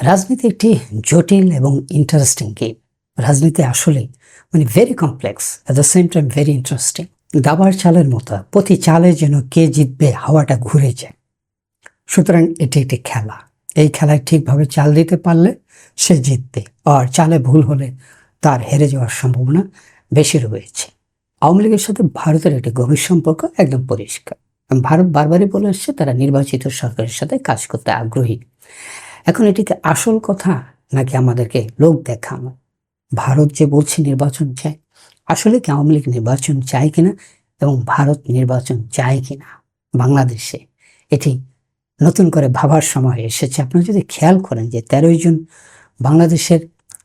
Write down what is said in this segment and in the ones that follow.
রাজনীতি একটি জটিল এবং ইন্টারেস্টিং গেম রাজনীতি আসলে মানে very complex at the same time very interesting দাবার চালের মতো, প্রতি চালে যেন কে জিতবে হাওয়াটা ঘুরে যায়। সুতরাং এটি একটি খেলা। এই খেলায় ঠিকভাবে চাল দিতে পারলে সে জিতবে, আর চালে ভুল হলে তার হেরে যাওয়ার সম্ভাবনা বেশি রয়েছে। আওয়ামী লীগের সাথে ভারতের একটি গভীর সম্পর্ক একদম পরিষ্কার। ভারত বারবারই বলে আসছে তারা নির্বাচিত সরকারের সাথে কাজ করতে আগ্রহী। এখন এটিকে আসল কথা নাকি আমাদেরকে লোক দেখানো? ভারত যে বলছে নির্বাচন চায় আসলে কি আওয়ামী লীগ নির্বাচন চায় কিনা এবং ভারত নির্বাচন চায় কিনা বাংলাদেশে? এটি নতুন করে ভাবার সময় এসেছে। আপনারা যদি খেয়াল করেন যে তেরোই জুন বাংলাদেশের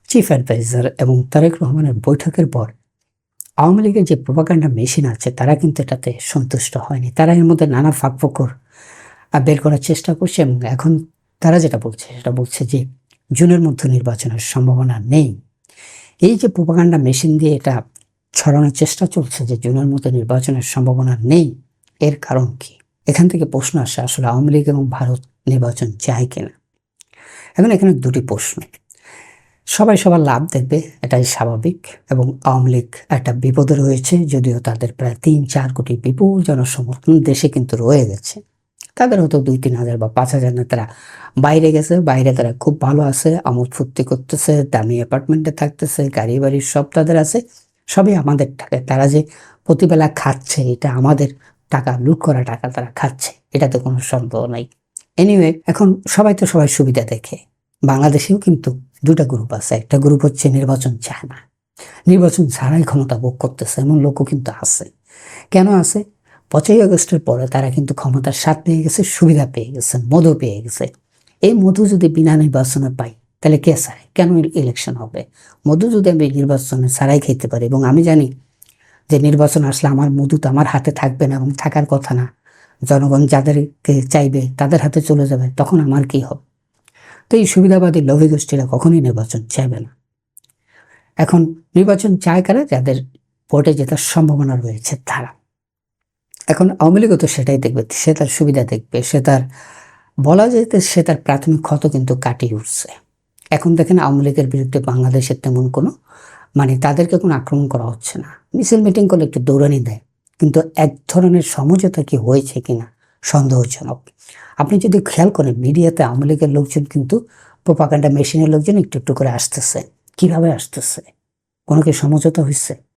চিফ অ্যাডভাইজার এবং তারেক রহমানের বৈঠকের পর আওয়ামী লীগের যে প্রপাগান্ডা মেশিন আছে, তারা কিন্তু এটাতে সন্তুষ্ট হয়নি। তারা এর মধ্যে নানা ফাঁকফোকর বের করার চেষ্টা করছে এবং এখন তারা যেটা বলছে সেটা বলছে যে জুনের মধ্যে নির্বাচনের সম্ভাবনা নেই। এই যে প্রপাগান্ডা মেশিন দিয়ে এটা ছড়ানোর চেষ্টা চলছে যে জুনের মধ্যে নির্বাচনের সম্ভাবনা নেই, এর কারণ কি? এখান থেকে প্রশ্ন আসে, আসলে আওয়ামী লীগ এবং ভারত নির্বাচন চায় কিনা? এখন এখানে দুটি প্রশ্ন। সবাই সবার লাভ দেখবে, এটাই স্বাভাবিক, এবং আওয়ামী লীগ একটা বিপদে রয়েছে, যদিও তাদের প্রায় তিন চার কোটি বিপুল জনসমর্থন দেশে কিন্তু রয়ে গেছে। তাদের হয়তো দুই, তিন হাজার বা পাঁচ হাজার নেতারা বাইরে গেছে, বাইরে তারা খুব ভালো আছে, আমোদ ফুর্তি করতেছে, দামি অ্যাপার্টমেন্টে থাকতেছে গাড়ি বাড়ি সব তাদের আছে, সবই আমাদের টাকা। তারা যে প্রতিবেলা খাচ্ছে, এটা আমাদের টাকা, লুট করা টাকা তারা খাচ্ছে এটাতে কোনো সন্দেহ নাই। এনিওয়ে এখন সবাই তো সবাই সুবিধা দেখে। বাংলাদেশেও কিন্তু দুটা গ্রুপ আছে, একটা গ্রুপ হচ্ছে নির্বাচন চায় না। নির্বাচন ছাড়াই ক্ষমতা ভোগ করতেছে, এমন লোকও কিন্তু আছে। কেন আছে? পাঁচই আগস্টের পরে তারা কিন্তু ক্ষমতার স্বাদ পেয়ে গেছে, সুবিধা পেয়ে গেছে মধু পেয়ে গেছে। এই মধু যদি বিনা নির্বাচনে পাই, তাহলে কে চায় কেন ইলেকশন হবে? মধু যদি আমি নির্বাচনে ছাড়াই খেতে পারি, এবং আমি জানি যে নির্বাচন আসলে আমার মধু তো আমার হাতে থাকবে না, এবং থাকার কথা না, জনগণ যাদেরকে চাইবে তাদের হাতে চলে যাবে, তখন আমার কি হবে? তো এই সুবিধাবাদী লোভী গোষ্ঠীরা কখনোই নির্বাচন চাইবে না। এখন নির্বাচন চায় কারা? যাদের ভোটে জেতার সম্ভাবনা রয়েছে, তারা। এখন আওয়ামী লীগও তো সেটাই দেখবে, সে তার সুবিধা দেখবে, সে তার, বলা যেতে সে তার প্রাথমিক ক্ষত কিন্তু কাটিয়ে উঠছে। এখন দেখেন আওয়ামী লীগের বিরুদ্ধে বাংলাদেশের তেমন কোনো মানে তাদেরকে কোনো আক্রমণ করা হচ্ছে না। মিছিল, মিটিং করলে একটু দৌড়ানি দেয়, কিন্তু এক ধরনের সমঝোতা কি হয়েছে কিনা সন্দেহজনক। আপনি যদি খেয়াল করেন, মিডিয়াতে আওয়ামী লীগের লোকজন কিন্তু প্রোপাগান্ডা মেশিনের লোকজন একটু একটু করে আসতেছে। কীভাবে আসতেছে? কোনো কি সমঝোতা হয়েছে